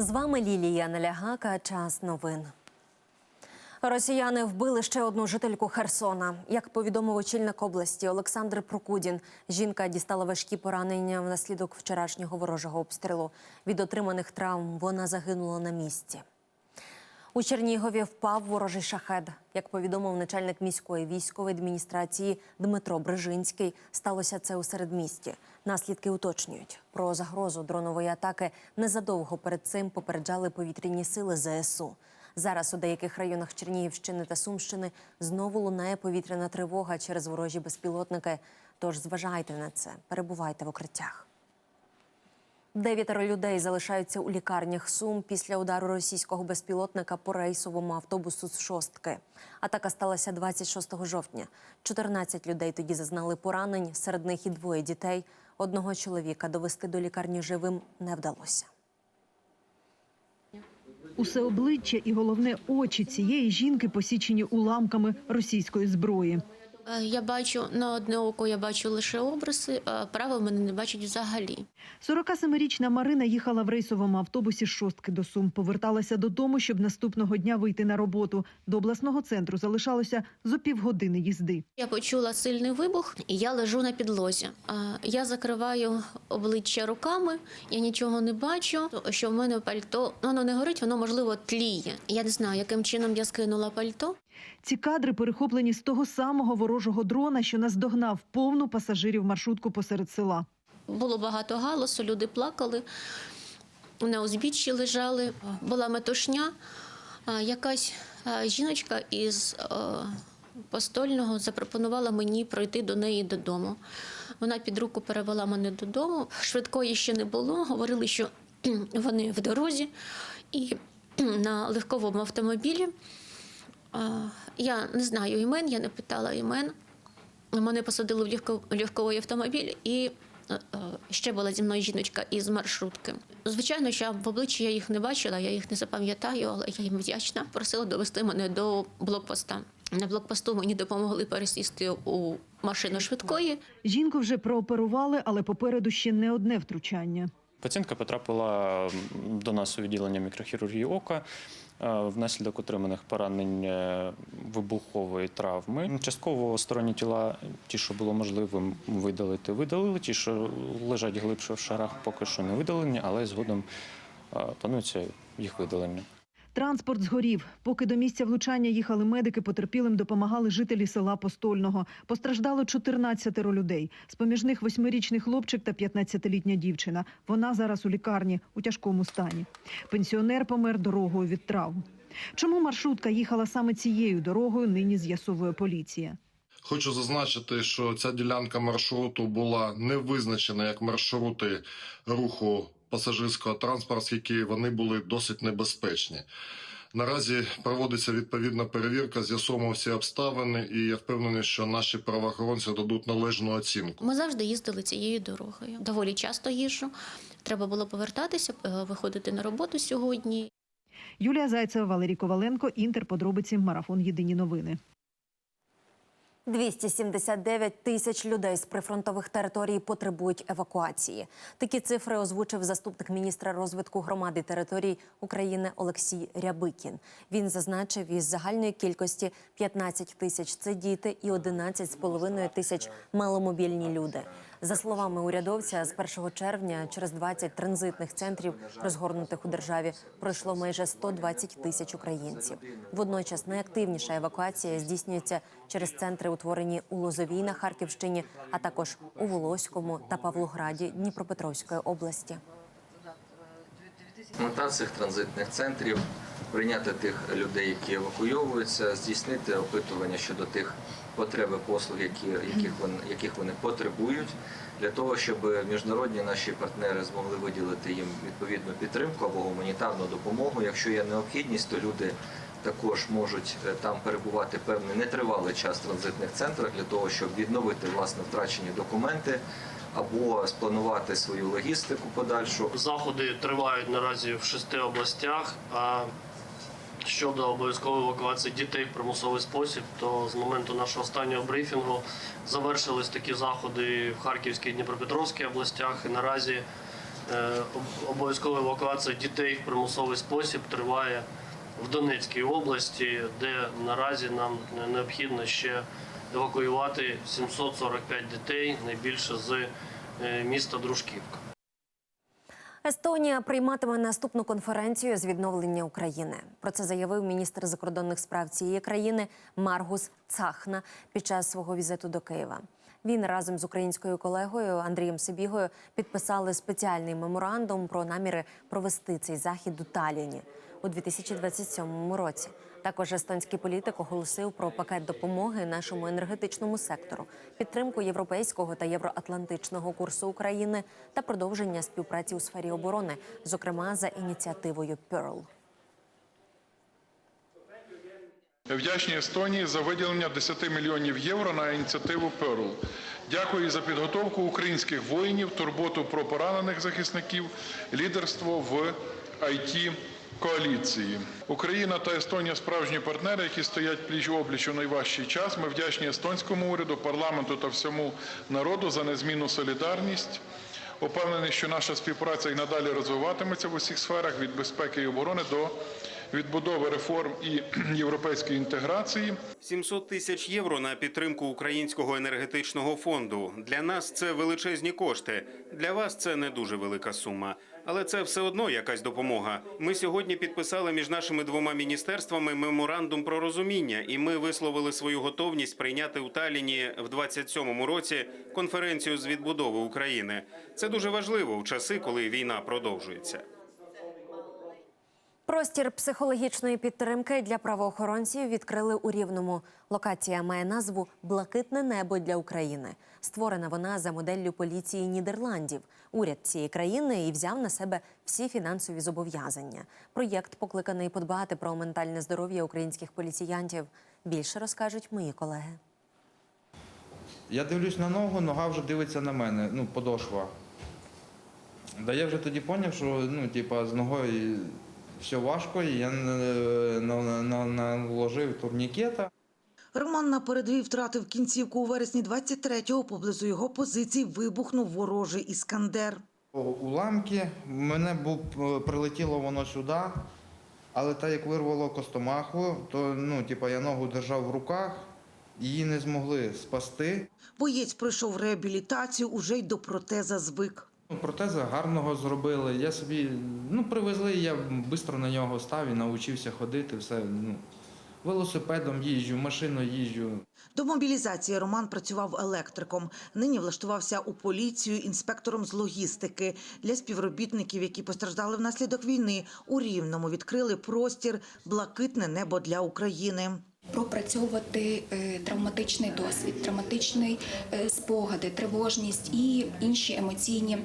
З вами Лілія Налягака. Час новин. Росіяни вбили ще одну жительку Херсона. Як повідомив очільник області Олександр Прокудін, жінка дістала важкі поранення внаслідок вчорашнього ворожого обстрілу. Від отриманих травм вона загинула на місці. У Чернігові впав ворожий шахед. Як повідомив начальник міської військової адміністрації Дмитро Брижинський, сталося це у середмісті. Наслідки уточнюють. Про загрозу дронової атаки незадовго перед цим попереджали повітряні сили ЗСУ. Зараз у деяких районах Чернігівщини та Сумщини знову лунає повітряна тривога через ворожі безпілотники. Тож зважайте на це, перебувайте в укриттях. Дев'ятеро людей залишаються у лікарнях Сум після удару російського безпілотника по рейсовому автобусу з шостки. Атака сталася 26 жовтня. 14 людей тоді зазнали поранень, серед них і двоє дітей. Одного чоловіка довести до лікарні живим не вдалося. Усе обличчя і головне очі цієї жінки посічені уламками російської зброї. Е, Я бачу на одне око, я бачу лише обриси, а праве в мене не бачить взагалі. 47-річна Марина їхала в рейсовому автобусі з шостки до Сум. Поверталася додому, щоб наступного дня вийти на роботу. До обласного центру залишалося зо півгодини їзди. Я почула сильний вибух, і я лежу на підлозі. Я закриваю обличчя руками, я нічого не бачу. Що в мене пальто ну, воно не горить, воно можливо тліє. Я не знаю, яким чином я скинула пальто. Ці кадри перехоплені з того самого ворожого дрона, що наздогнав повну пасажирів маршрутку посеред села. Було багато галасу, люди плакали, на узбіччі лежали, була метушня. Якась жіночка із постольного запропонувала мені пройти до неї додому. Вона під руку перевела мене додому. Швидкої ще не було. Говорили, що вони в дорозі і на легковому автомобілі. Я не знаю імен, я не питала імен. Мене посадили в легко- легковий автомобіль, і е, е, ще була зі мною жіночка із маршрутки. Звичайно, що в обличчі я їх не бачила, я їх не запам'ятаю, але я їм вдячна. Просила довести мене до блокпоста. На блокпосту мені допомогли пересісти у машину швидкої. Жінку вже прооперували, але попереду ще не одне втручання. Пацієнтка потрапила до нас у відділення мікрохірургії ока внаслідок отриманих поранень е, вибухової травми. Частково сторонні тіла, ті, що було можливим видалити, видалили. Ті, що лежать глибше в шарах, поки що не видалені, але згодом е, планується їх видалення. Транспорт згорів. Поки до місця влучання їхали медики, потерпілим допомагали жителі села Постольного. Постраждало 14 людей. З-поміж них восьмирічний хлопчик та 15-літня дівчина. Вона зараз у лікарні у тяжкому стані. Пенсіонер помер дорогою від травм. Чому маршрутка їхала саме цією дорогою, нині з'ясовує поліція. Хочу зазначити, що ця ділянка маршруту була не визначена як маршрути руху пасажирського транспорту, оскільки вони були досить небезпечні. Наразі проводиться відповідна перевірка, з'ясовуємо всі обставини, і я впевнений, що наші правоохоронці дадуть належну оцінку. Ми завжди їздили цією дорогою. Доволі часто їжджу. Треба було повертатися, е, виходити на роботу сьогодні. Юлія Зайцева, Валерій Коваленко, Інтер. Подробиці. Марафон. Єдині новини. 279 тисяч людей з прифронтових територій потребують евакуації. Такі цифри озвучив заступник міністра розвитку громади територій України Олексій Рябикін. Він зазначив, із загальної кількості 15 тисяч це діти і 11,5 тисяч маломобільні люди. За словами урядовця, з 1 червня через 20 транзитних центрів, розгорнутих у державі, пройшло майже 120 тисяч українців. Водночас найактивніша евакуація здійснюється через центри, утворені у Лозовій на Харківщині, а також у Волоському та Павлограді Дніпропетровської області. Мета цих транзитних центрів прийняти тих людей, які евакуйовуються, здійснити опитування щодо тих потреб і послуг, які, яких, вони, яких вони потребують, для того, щоб міжнародні наші партнери змогли виділити їм відповідну підтримку або гуманітарну допомогу. Якщо є необхідність, то люди також можуть е, там перебувати певний нетривалий час в транзитних центрах для того, щоб відновити власне втрачені документи або спланувати свою логістику подальшу. Заходи тривають наразі в шести областях. А щодо обов'язкової евакуації дітей в примусовий спосіб, то з моменту нашого останнього брифінгу завершились такі заходи в Харківській і Дніпропетровській областях. І наразі Е, Обов'язкова евакуація дітей в примусовий спосіб триває в Донецькій області, де наразі нам необхідно ще евакуювати 745 дітей, найбільше з е, міста Дружківка. Естонія прийматиме наступну конференцію з відновлення України. Про це заявив міністр закордонних справ цієї країни Маргус Цахна під час свого візиту до Києва. Він разом з українською колегою Андрієм Сибігою підписали спеціальний меморандум про наміри провести цей захід у Таліні у 2027 році. Також естонський політик оголосив про пакет допомоги нашому енергетичному сектору, підтримку європейського та євроатлантичного курсу України та продовження співпраці у сфері оборони, зокрема за ініціативою Pearl. Вдячні Естонії за виділення 10 мільйонів євро на ініціативу Pearl. Дякую за підготовку українських воїнів, турботу про поранених захисників, лідерство в it коаліції. Україна та Естонія справжні партнери, які стоять пліч обліч у найважчий час. Ми вдячні естонському уряду, парламенту та всьому народу за незмінну солідарність. Упевнений, що наша співпраця і надалі розвиватиметься в усіх сферах від безпеки і оборони до відбудови реформ і європейської інтеграції. 700 тисяч євро на підтримку українського енергетичного фонду. Для нас це величезні кошти. Для вас це не дуже велика сума. Але це все одно якась допомога. Ми сьогодні підписали між нашими двома міністерствами меморандум про розуміння, і ми висловили свою готовність прийняти у Талліні в 27-му році конференцію з відбудови України. Це дуже важливо в часи, коли війна продовжується. Простір психологічної підтримки для правоохоронців відкрили у Рівному. Локація має назву Блакитне небо для України. Створена вона за моделлю поліції Нідерландів. Уряд цієї країни і взяв на себе всі фінансові зобов'язання. Проєкт покликаний подбати про ментальне здоров'я українських поліціянтів. Більше розкажуть мої колеги. Я дивлюсь на ногу, нога вже дивиться на мене, ну, подошва. Да я вже тоді зрозумів, що ну, типа, з ногою все важко, і я на- наложив турнікета. Роман напередовій втратив кінцівку у вересні 23-го. Поблизу його позицій вибухнув ворожий іскандер. Уламки, мене був, е, прилетіло воно сюди, але так як вирвало костомаху, то ну, типа, я ногу держав в руках, її не змогли спасти. Боєць пройшов реабілітацію, уже й до протеза звик. Протези гарного зробили. Я собі ну, привезли, я швидко на нього став і навчився ходити. Все, ну, велосипедом їжджу, машиною їжджу. До мобілізації Роман працював електриком. Нині влаштувався у поліцію інспектором з логістики. Для співробітників, які постраждали внаслідок війни, у Рівному відкрили простір «Блакитне небо для України». Пропрацьовувати е, травматичний досвід, травматичні е, спогади, тривожність і інші емоційні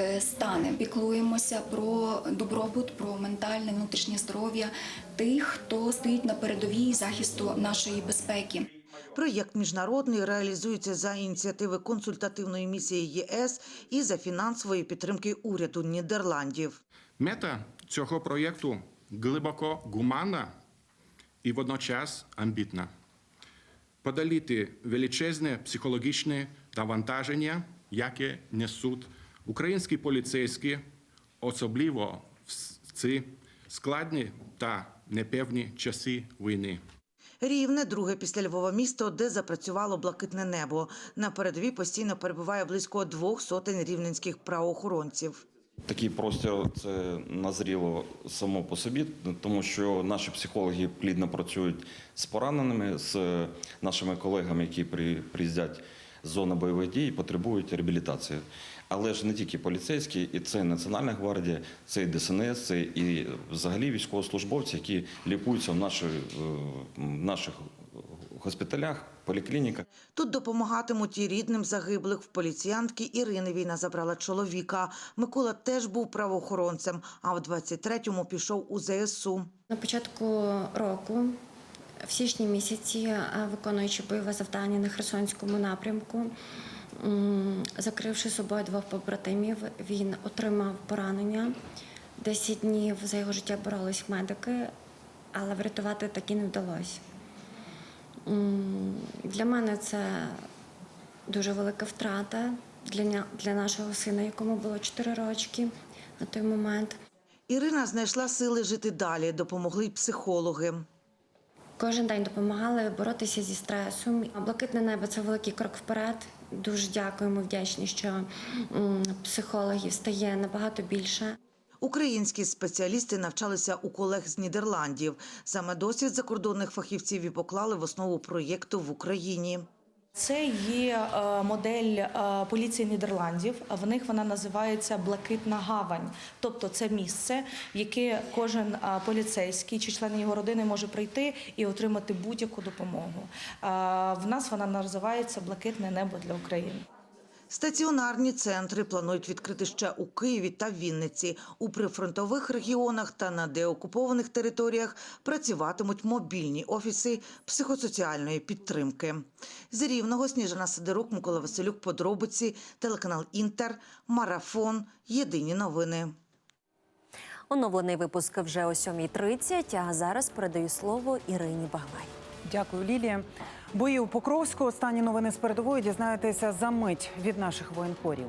е, стани. Піклуємося про добробут, про ментальне внутрішнє здоров'я тих, хто стоїть на передовій захисту нашої безпеки. Проєкт міжнародний реалізується за ініціативи консультативної місії ЄС і за фінансової підтримки уряду Нідерландів. Мета цього проєкту глибоко гуманна і водночас амбітна. Подоліти величезне психологічне навантаження, яке несуть українські поліцейські, особливо в ці складні та непевні часи війни. Рівне друге після Львова місто, де запрацювало блакитне небо. На передовій постійно перебуває близько двох сотень рівненських правоохоронців. Такий простір це назріло само по собі, тому що наші психологи плідно працюють з пораненими, з нашими колегами, які при- приїздять з зони бойових дій і потребують реабілітації. Але ж не тільки поліцейські, і це Національна гвардія, це і ДСНС, це і взагалі військовослужбовці, які лікуються в наших, в наших госпіталях, поліклініках. Тут допомагатимуть і рідним загиблих. В поліціянтки Ірини війна забрала чоловіка. Микола теж був правоохоронцем, а в 23-му пішов у ЗСУ. На початку року, в січні місяці, е, виконуючи бойове завдання на Херсонському напрямку, закривши собою двох побратимів, він отримав поранення. Десять днів за його життя боролись медики, але врятувати таки не вдалося. Для мене це дуже велика втрата для, для нашого сина, якому було 4 рочки. на той момент. Ірина знайшла сили жити далі, допомогли й психологи. Кожен день допомагали боротися зі стресом. Блакитне небо це великий крок вперед. Дуже дякуємо, вдячні, що психологів стає набагато більше. Українські спеціалісти навчалися у колег з Нідерландів. Саме досвід закордонних фахівців і поклали в основу проєкту в Україні. Це є е, модель е, поліції Нідерландів. В них вона називається Блакитна гавань. Тобто це місце, в яке кожен е, поліцейський чи член його родини може прийти і отримати будь-яку допомогу. В нас вона називається Блакитне небо для України. Стаціонарні центри планують відкрити ще у Києві та Вінниці. У прифронтових регіонах та на деокупованих територіях працюватимуть мобільні офіси психосоціальної підтримки. З Рівного Сніжана Сидорук, Микола Василюк, подробиці, телеканал Інтер, Марафон, Єдині новини. Оновлений випуск вже о 7.30, а зараз передаю слово Ірині Баглай. Дякую, Лілія. Бої у Покровську. Останні новини з передової дізнаєтеся за мить від наших воєнкорів.